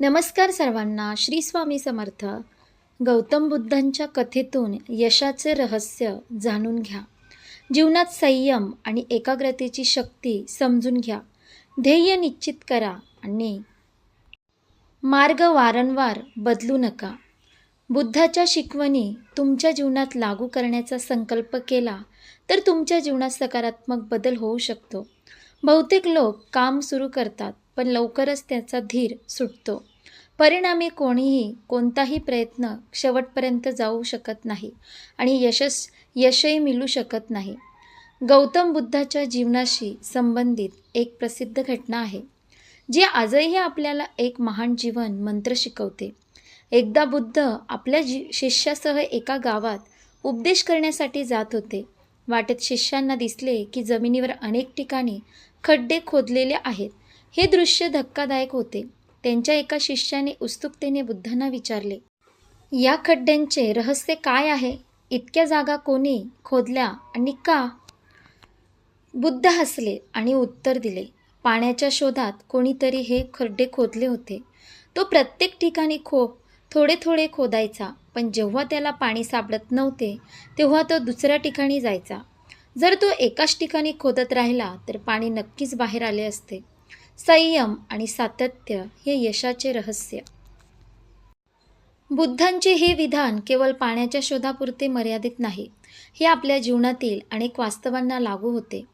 नमस्कार सर्वांना श्री स्वामी समर्थ. गौतम बुद्धांच्या कथेतून यशाचे रहस्य जाणून घ्या. जीवनात संयम आणि एकाग्रतेची शक्ती समजून घ्या. ध्येय निश्चित करा आणि मार्ग वारंवार बदलू नका. बुद्धाच्या शिकवणी तुमच्या जीवनात लागू करण्याचा संकल्प केला तर तुमच्या जीवनात सकारात्मक बदल होऊ शकतो. बहुतेक लोक काम सुरू करतात पण लवकरच त्याचा धीर सुटतो. परिणामी कोणीही कोणताही प्रयत्न शेवटपर्यंत जाऊ शकत नाही आणि यशस यशही मिळू शकत नाही. गौतम बुद्धाच्या जीवनाशी संबंधित एक प्रसिद्ध घटना आहे जी आजही आपल्याला एक महान जीवन मंत्र शिकवते. एकदा बुद्ध आपल्या जी शिष्यासह एका गावात उपदेश करण्यासाठी जात होते. वाटेत शिष्यांना दिसले की जमिनीवर अनेक ठिकाणी खड्डे खोदलेले आहेत. हे दृश्य धक्कादायक होते. त्यांच्या एका शिष्याने उत्सुकतेने बुद्धांना विचारले या खड्ड्यांचे रहस्य काय आहे? इतक्या जागा कोणी खोदल्या आणि का? बुद्ध हसले आणि उत्तर दिले पाण्याच्या शोधात कोणीतरी हे खड्डे खोदले होते. तो प्रत्येक ठिकाणी खो थोडे थोडे खोदायचा पण जेव्हा त्याला पाणी सापडत नव्हते तेव्हा तो दुसऱ्या ठिकाणी जायचा. जर तो एकाच ठिकाणी खोदत राहिला तर पाणी नक्कीच बाहेर आले असते. संयम आणि सातत्य हे यशाचे रहस्य. बुद्धांचे हे विधान केवळ पाण्याच्या शोधापुरते मर्यादित नाही हे आपल्या जीवनातील अनेक वास्तवांना लागू होते.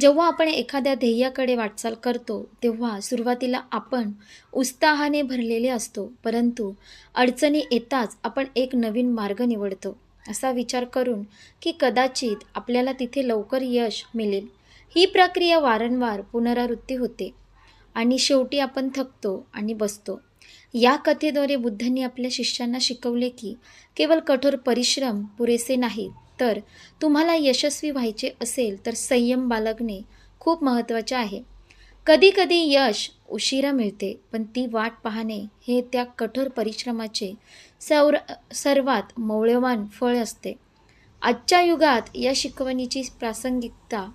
जेव्हा आपण एखाद्या ध्येयाकडे वाटचाल करतो तेव्हा सुरुवातीला आपण उत्साहाने भरलेले असतो परंतु अडचणी येताच आपण एक नवीन मार्ग निवडतो. असा विचार करून की कदाचित आपल्याला तिथे लवकर यश मिळेल. ही प्रक्रिया वारंवार पुनरावृत्ती होते. आणि शेवटी आपण थकतो आणि बसतो. या कथेद्वारे बुद्धांनी आपल्या शिष्यांना शिकवले की केवळ कठोर परिश्रम पुरेसे नाहीत तर तुम्हाला यशस्वी व्हायचे असेल तर संयम बाळगणे खूप महत्त्वाचे आहे. कधीकधी यश उशिरा मिळते पण ती वाट पाहणे हे त्या कठोर परिश्रमाचे सौर सर्वात मौल्यवान फळ असते. आजच्या युगात या शिकवणीची प्रासंगिकता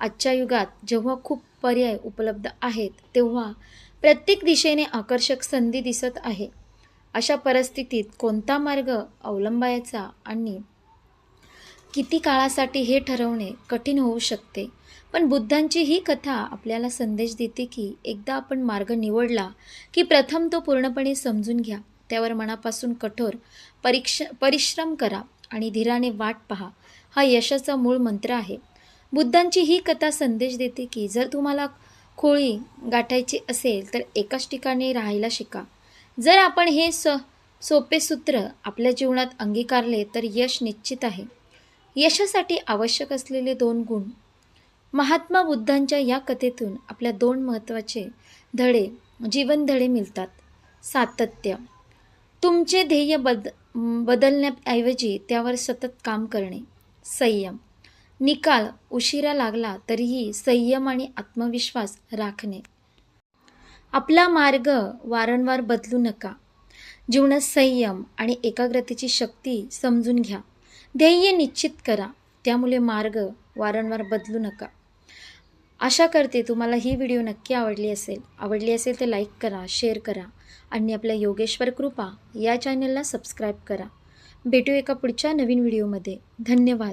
आजच्या युगात जेव्हा खूप पर्याय उपलब्ध आहेत तेव्हा प्रत्येक दिशेने आकर्षक संधी दिसत आहे. अशा परिस्थितीत कोणता मार्ग अवलंबायचा आणि किती काळासाठी हे ठरवणे कठीण होऊ शकते? पण बुद्धांची ही कथा आपल्याला संदेश देते की एकदा आपण मार्ग निवडला की प्रथम तो पूर्णपणे समजून घ्या. त्यावर मनापासून कठोर परीक्ष परिश्रम करा आणि धीराने वाट पहा. हा यशाचा मूळ मंत्र आहे. बुद्धांची ही कथा संदेश देते की जर तुम्हाला खोळी गाठायची असेल तर एकाच ठिकाणी राहायला शिका. जर आपण हे स सोपे सूत्र आपल्या जीवनात अंगीकारले तर यश निश्चित आहे. यशासाठी आवश्यक असलेले दोन गुण. महात्मा बुद्धांच्या या कथेतून आपल्या दोन महत्त्वाचे धडे जीवनधडे मिळतात. सातत्य. तुमचे ध्येय बद बदलण्याऐवजी त्यावर सतत काम करणे. संयम. निकाल उशिरा लागला तरीही संयम आणि आत्मविश्वास राखणे. आपला मार्ग वारंवार बदलू नका. जीवनात संयम आणि एकाग्रतेची शक्ती समजून घ्या. ध्येय निश्चित करा. त्यामुळे मार्ग वारंवार बदलू नका. आशा करते तुम्हाला ही व्हिडिओ नक्की आवडली असेल. आवडली असेल तर लाईक करा शेअर करा आणि आपल्या योगेश्वर कृपा या चॅनलला सबस्क्राईब करा. भेटू एका पुढच्या नवीन व्हिडिओमध्ये. धन्यवाद.